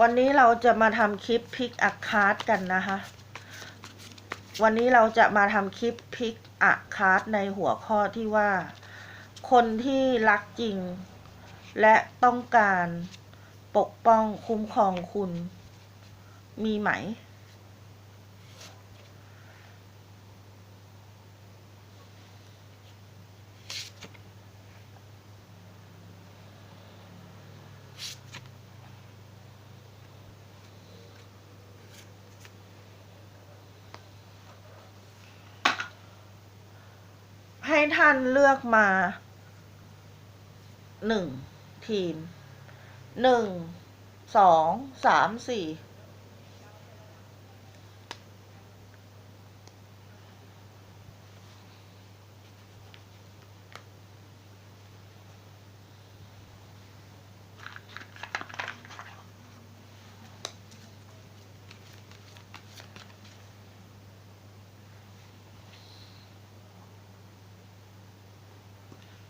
วันนี้เราจะมาทำคลิปพิกอะคาร์ดกันนะคะ วันนี้เราจะมาทำคลิปพิกอะคาร์ดในหัวข้อที่ว่า คนที่รักจริง และต้องการปกป้องคุ้มครองคุณ มีไหม ให้ท่านเลือกมาหนึ่งทีมหนึ่งสองสามสี่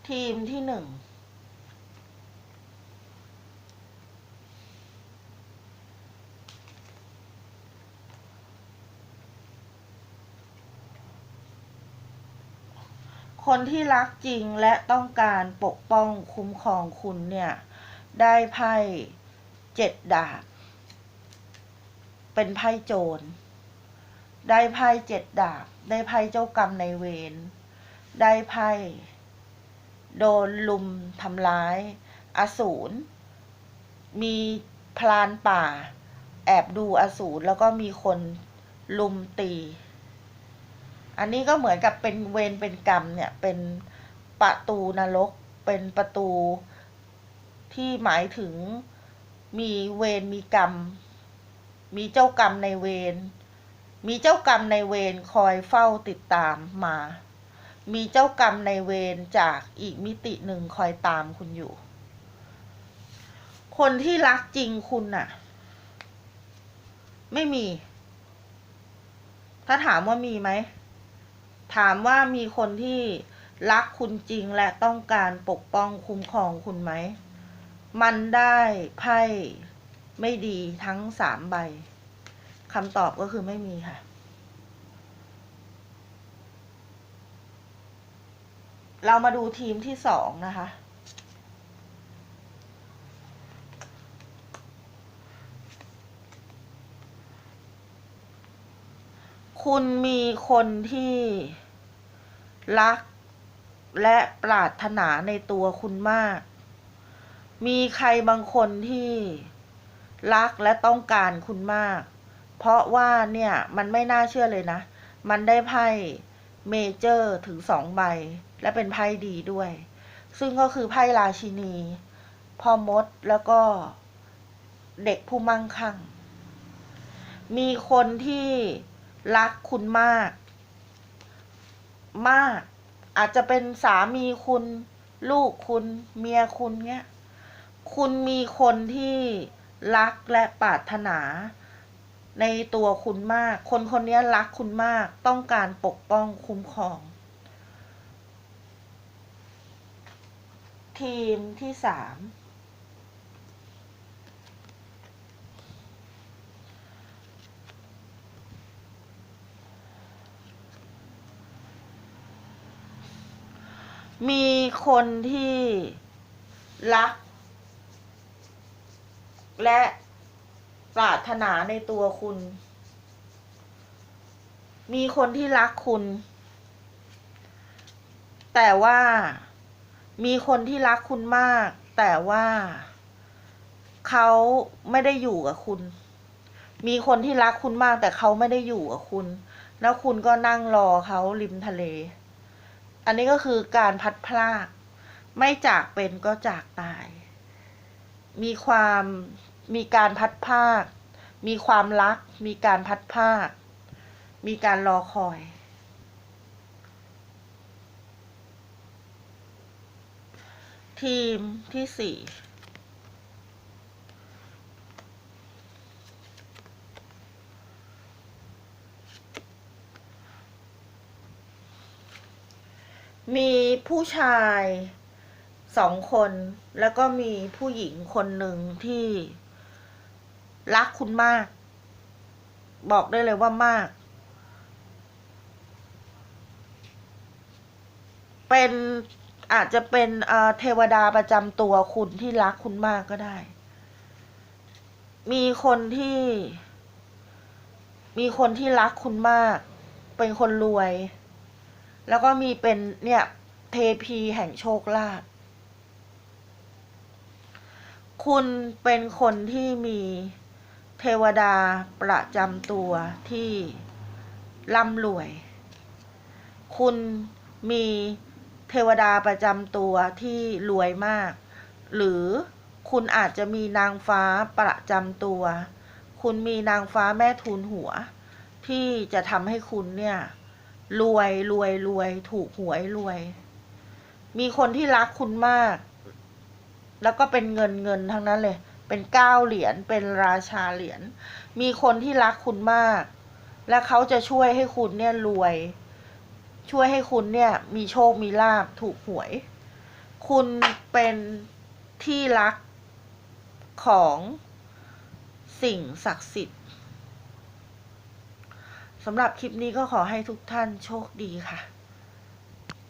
ทีมที่หนึ่งคนที่รักจริงและต้องการปกป้องคุ้มครองคุณเนี่ย ได้ไพ่เจ็ดดาบ เป็นไพ่โจร ได้ไพ่เจ็ดดาบ ได้ไพ่เจ้ากรรมในเวร ได้ไพ่ โดนลุมทำร้าย อสูร มีพลานป่า แอบดูอสูรแล้วก็มีคนลุมตี อันนี้ก็เหมือนกับเป็นเวรเป็นกรรมเนี่ย เป็นประตูนรก เป็นประตูที่หมายถึงมีเวรมีกรรม มีเจ้ากรรมในเวรมีเจ้ากรรมในเวรคอยเฝ้าติดตามมา มีเจ้ากรรมในเวรจากอีกมิติหนึ่งคอยตามคุณอยู่ คนที่รักจริงคุณน่ะ ไม่มี ถ้าถามว่ามีไหม ถามว่ามีคนที่รักคุณจริงและต้องการปกป้องคุ้มครองคุณไหม มันได้ไพ่ไม่ดีทั้งสามใบคำตอบก็คือไม่มีค่ะ เรามาดูทีมที่สองนะคะ คุณมีคนที่รักและปรารถนาในตัวคุณมาก มีใครบางคนที่รักและต้องการคุณมาก เพราะว่าเนี่ยมันไม่น่าเชื่อเลยนะ มันได้ไพ่เมเจอร์ถึงสองใบ และเป็นไพ่ดีด้วย ซึ่งก็คือไพ่ราชินีพ่อมดแล้วก็เด็กผู้มั่งคั่ง มีคนที่รักคุณมาก มาก อาจจะเป็นสามีคุณ ลูกคุณเมียคุณเนี้ย คุณมีคนที่รักและปรารถนา ในตัวคุณมาก คนคนนี้รักคุณมาก ต้องการปกป้องคุ้มครอง ทีมที่สามมีคนที่รัก และปรารถนาในตัวคุณ มีคนที่รักคุณ แต่ว่า มีคนที่รักคุณมาก แต่ว่าเขาไม่ได้อยู่กับคุณ มีคนที่รักคุณมาก แต่เขาไม่ได้อยู่กับคุณ แล้วคุณก็นั่งรอเขาริมทะเล อันนี้ก็คือการพัดพลาก ไม่จากเป็นก็จากตาย มีความมีการพัดภาค มีความรัก มีการพัดภาค มีการรอคอย ทีมที่สี่มีผู้ชายสองคนแล้วก็มีผู้หญิงคนหนึ่งที่รักคุณมาก บอกได้เลยว่ามาก เป็น อาจจะเป็นเทวดาประจำตัวคุณที่รักคุณมากก็ได้ มีคนที่ มีคนที่รักคุณมาก เป็นคนรวย แล้วก็มีเป็นเนี่ยเทพีแห่งโชคลาภคุณเป็นคนที่มีเทวดาประจำตัวที่ร่ำรวย คุณมี เทวดาประจำตัวที่รวยมาก หรือคุณอาจจะมีนางฟ้าประจำตัว คุณมีนางฟ้าแม่ทูลหัว ที่จะทำให้คุณเนี่ยรวยรวยรวยถูกหวยรวย มีคนที่รักคุณมาก แล้วก็เป็นเงินเงินทั้งนั้นเลย เป็นเก้าเหรียญเป็นราชาเหรียญมีคนที่รักคุณมาก และเขาจะช่วยให้คุณเนี่ยรวย ช่วยให้คุณเนี่ย มีโชคมีลาบถูกหวย คุณเป็นที่รักของสิ่งศักดิ์สิทธิ์สำหรับคลิปนี้ก็ขอให้ทุกท่านโชคดีค่ะ